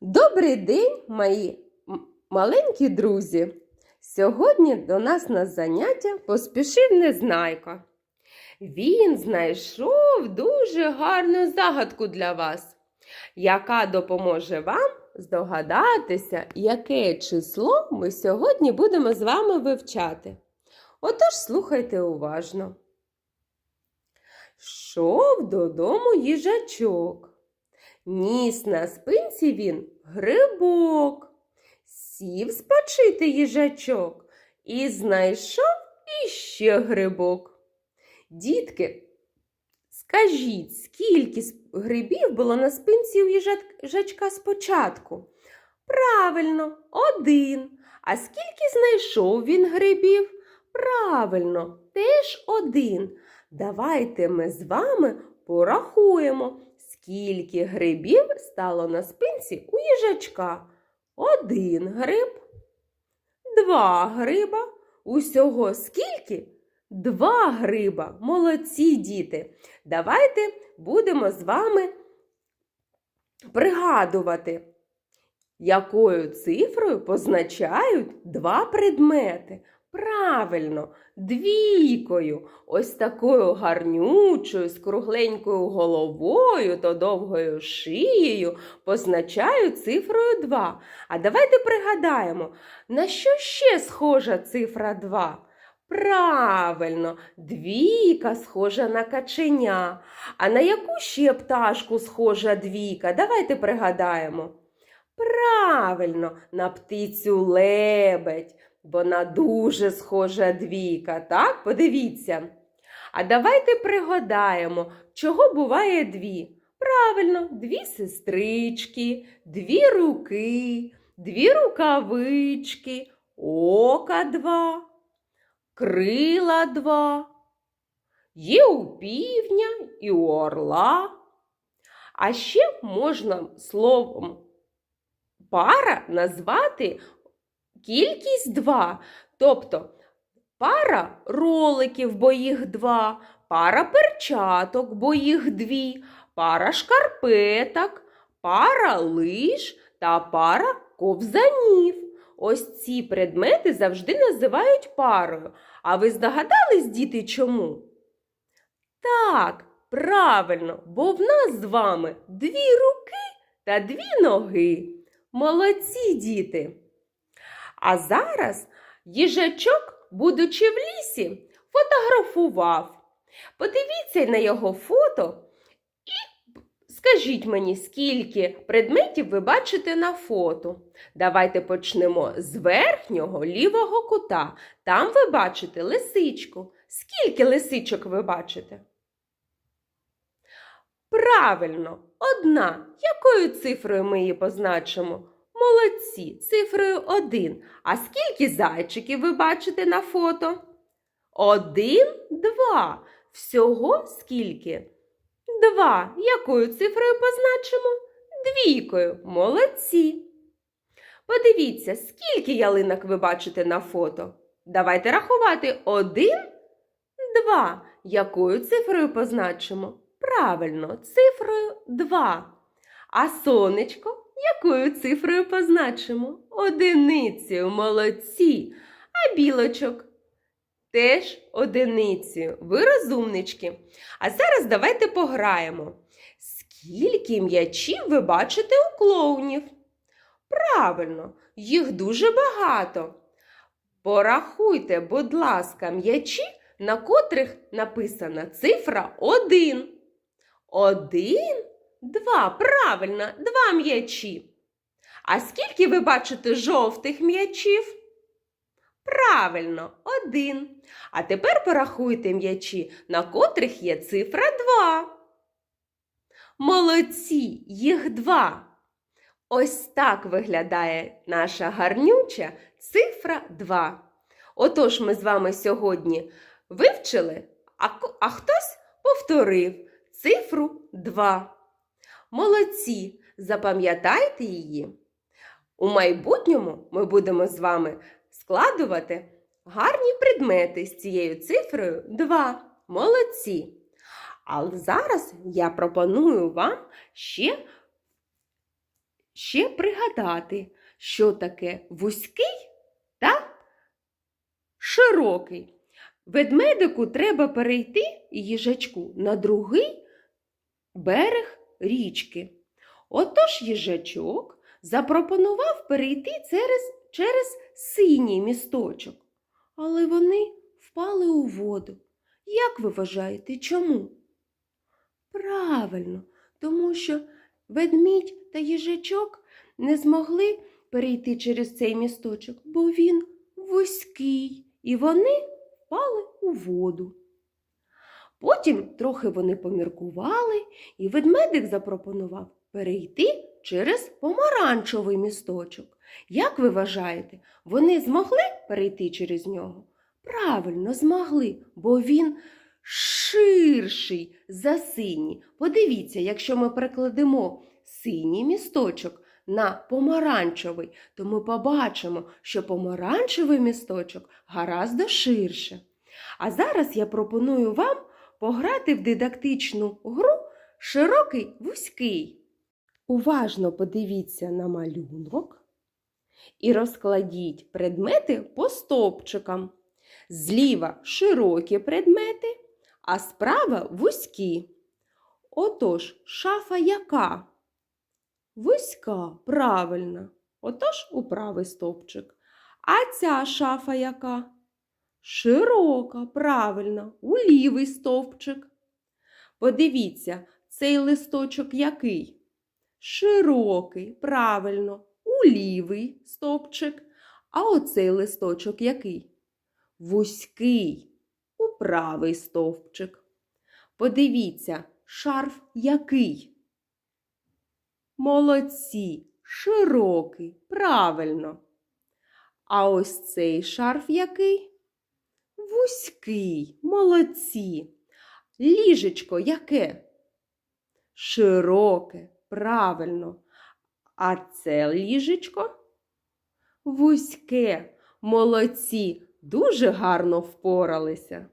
Добрий день, мої маленькі друзі! Сьогодні до нас на заняття поспішив Незнайко. Він знайшов дуже гарну загадку для вас, яка допоможе вам здогадатися, яке число ми сьогодні будемо з вами вивчати. Отож, слухайте уважно. Шов додому їжачок. Ніс на спинці він грибок. Сів спочити їжачок і знайшов іще грибок. Дітки, скажіть, скільки грибів було на спинці у їжачка спочатку? Правильно, один. А скільки знайшов він грибів? Правильно, теж один. Давайте ми з вами порахуємо, скільки грибів стало на спинці у їжачка. Один гриб, два гриба. Усього скільки? Два гриба. Молодці діти. Давайте будемо з вами пригадувати, якою цифрою позначають два предмети. Правильно, двійкою, ось такою гарнючою, з кругленькою головою та довгою шиєю позначаю цифрою 2. А давайте пригадаємо, на що ще схожа цифра 2? Правильно, двійка схожа на каченя. А на яку ще пташку схожа двійка? Давайте пригадаємо. Правильно, на птицю лебедь. Вона дуже схожа двійка, так? Подивіться. А давайте пригадаємо, чого буває дві. Правильно, дві сестрички, дві руки, дві рукавички, ока два, крила два. Є у півня і у орла. А ще можна словом пара назвати кількість два. Тобто пара роликів, бо їх два, пара перчаток, бо їх дві, пара шкарпеток, пара лиш та пара ковзанів. Ось ці предмети завжди називають парою. А ви здогадались, діти, чому? Так, правильно, бо в нас з вами дві руки та дві ноги. Молодці діти! А зараз їжачок, будучи в лісі, фотографував. Подивіться на його фото і скажіть мені, скільки предметів ви бачите на фото. Давайте почнемо з верхнього лівого кута. Там ви бачите лисичку. Скільки лисичок ви бачите? Правильно, одна. Якою цифрою ми її позначимо? Молодці, цифрою один. А скільки зайчиків ви бачите на фото? Один, два. Всього скільки? Два. Якою цифрою позначимо? Двійкою. Молодці. Подивіться, скільки ялинок ви бачите на фото. Давайте рахувати. Один, два. Якою цифрою позначимо? Правильно, цифрою два. А сонечко якою цифрою позначимо? Одиницею, молодці. А білочок теж одиницею. Ви розумнички. А зараз давайте пограємо. Скільки м'ячів ви бачите у клоунів? Правильно, їх дуже багато. Порахуйте, будь ласка, м'ячі, на котрих написана цифра 1. Один, два. Правильно, два м'ячі. А скільки ви бачите жовтих м'ячів? Правильно, один. А тепер порахуйте м'ячі, на котрих є цифра 2. Молодці, їх два. Ось так виглядає наша гарнюча цифра 2. Отож, ми з вами сьогодні вивчили, а, а хтось повторив цифру 2. Молодці, запам'ятайте її. У майбутньому ми будемо з вами складувати гарні предмети з цією цифрою 2. Молодці. Але зараз я пропоную вам ще ще пригадати, що таке вузький та широкий. Ведмедику треба перейти їжачку на другий берег річки. Отож їжачок запропонував перейти через, через синій місточок, але вони впали у воду. Як ви вважаєте, чому? Правильно, тому що ведмідь та їжачок не змогли перейти через цей місточок, бо він вузький, і вони впали у воду. Потім трохи вони поміркували, і ведмедик запропонував перейти через помаранчевий місточок. Як ви вважаєте, вони змогли перейти через нього? Правильно, змогли, бо він ширший за синій. Подивіться, якщо ми перекладемо синій місточок на помаранчевий, то ми побачимо, що помаранчевий місточок гаразд ширше. А зараз я пропоную вам пограти в дидактичну гру широкий вузький. Уважно подивіться на малюнок і розкладіть предмети по стовпчикам. Зліва широкі предмети, а справа вузькі. Отож, шафа яка? Вузька, правильно. Отож у правий стовпчик. А ця шафа яка? Широка, правильно, у лівий стовпчик. Подивіться, цей листочок який? Широкий, правильно, у лівий стовпчик. А оцей листочок який? Вузький, у правий стовпчик. Подивіться, шарф який? Молодці, широкий, правильно. А ось цей шарф який? Вузький, молодці. Ліжечко яке? Широке, правильно. А це ліжечко? Вузьке, молодці, дуже гарно впоралися.